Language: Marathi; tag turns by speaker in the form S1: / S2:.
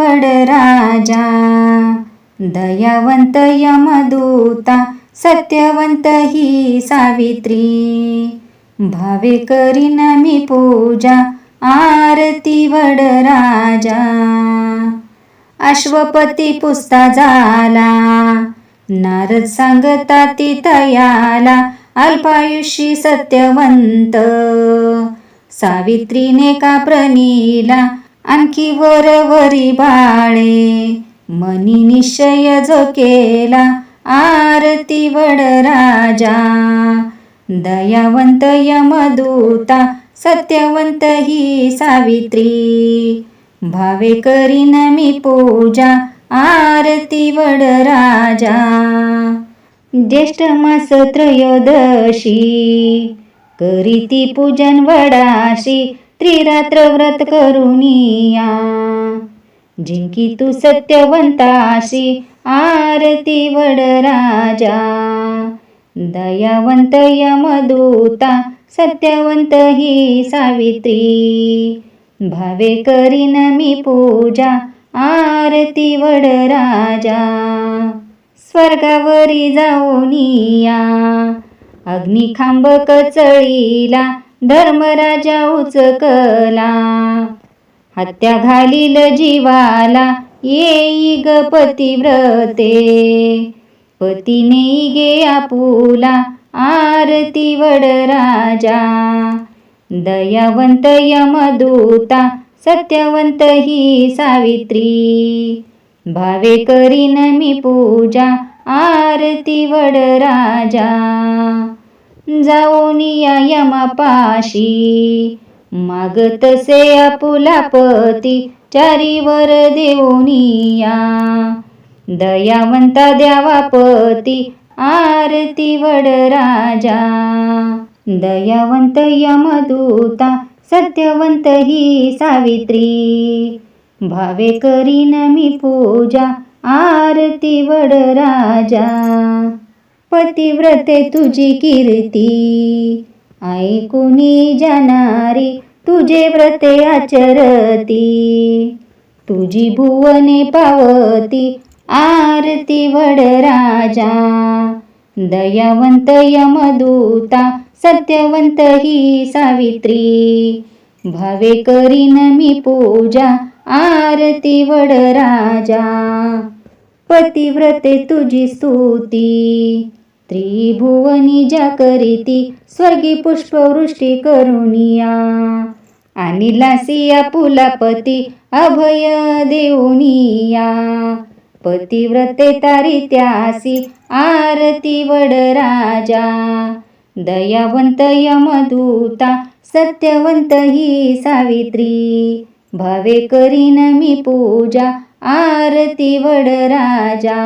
S1: वडराजा दयावंत यमदूता सत्यवंत ही सावित्री. भावे करीन मी पूजा आरती वडराजा अश्वपती पुस्ता झाला नारद सांगता तिथयाला तयाला अल्पायुषी सत्यवंत. सावित्रीने का प्रणीला आणखी वरवरी बाळे. मनी निश्चय जो केला आरती वडराजा दयावंत यमदूता सत्यवंत ही सावित्री. भावे करीन मी पूजा आरती वडराजा ज्येष्ठ मास त्रयोदशी करीती पूजन वडाशी त्रिरात्र व्रत करुनिया जिंकी तू सत्यवंताशी आरती वडराजा दयावंत यमदूता सत्यवंत ही सावित्री. भावे करीन मी पूजा आरती वडराजा स्वर्गावरी जाऊनिया अग्निखांब कचळीला धर्मराजा उचकला. हत्या घालील जीवाला येई ग पतिव्रते. पतीने गे आपुला आरती वडराजा दयावंत यमदूता सत्यवंत ही सावित्री. भावे करीन मी पूजा आरती वडराजा जाऊन या यमापाशी. मागतसे आपुला पती चारीवर देऊनिया दयावंता द्यावा पती आरती वडराजा दयावंत यमदूता सत्यवंत ही सावित्री. भावे करीन मी पूजा आरती वडराजा पतिव्रते तुझी कीर्ती. ऐकुनी जाणारी तुझे व्रते आचरती. तुझी भुवने पावती आरती वडराजा दयावंत यमदूता सत्यवंत ही सावित्री. भावे करीन मी पूजा आरती वडराजा पतिव्रते तुझी स्तुती. त्रिभुवनी ज्या करीती स्वर्गी पुष्पवृष्टी करुनिया अनिलासिया पुलापती अभय देऊनिया. पतिव्रते तारी त्यासी आरती वडराजा दयावंत यमदूता सत्यवंत ही सावित्री. भावे करीन मी पूजा आरती वडराजा